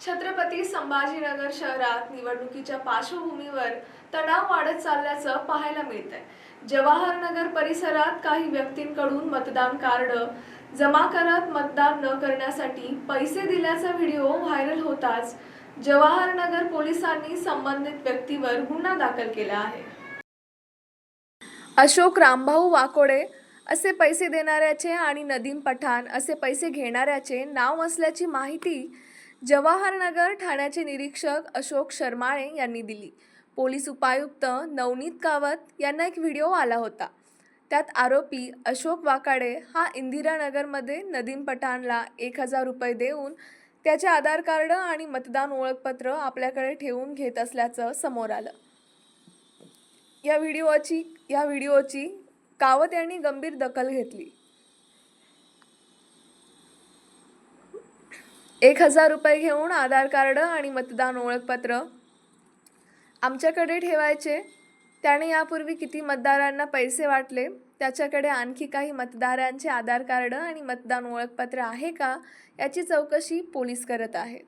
छत्रपती संभाजीनगर शहरात निवडणुकीच्या पार्श्वभूमीवर तणाव वाढत चालल्याचं पाहायला मिळत आहे जवाहरनगर परिसरात काही व्यक्तींकडून मतदान कार्ड जमा करत मतदान न करण्यासाठी पैसे दिल्याचा व्हिडिओ व्हायरल होताच जवाहरनगर पोलिसांनी संबंधित व्यक्तीवर गुन्हा दाखल केला आहे. अशोक रामभाऊ वाकोडे असे पैसे देणाऱ्याचे आणि नदीम पठाण असे पैसे घेणाऱ्याचे नाव असल्याची माहिती जवाहरनगर ठाण्याचे निरीक्षक अशोक शर्माळे यांनी दिली. पोलीस उपायुक्त नवनीत कावत यांना एक व्हिडिओ आला होता. त्यात आरोपी अशोक वाकाडे हा इंदिरानगरमध्ये नदीम पठाणला एक हजार रुपये देऊन त्याचे आधार कार्ड आणि मतदान ओळखपत्र आपल्याकडे ठेवून घेत असल्याचं समोर आलं. या व्हिडिओची या व्हिडिओची कावत यांनी गंभीर दखल घेतली. एक हजार रुपये घेऊन आधार कार्ड आणि मतदान ओळखपत्र आमच्याकडे ठेवायचे. त्याने यापूर्वी किती मतदारांना पैसे वाटले? त्याच्याकडे आणखी काही मतदारांचे आधार कार्ड आणि मतदान ओळखपत्र आहे का? याची चौकशी पोलीस करत आहेत.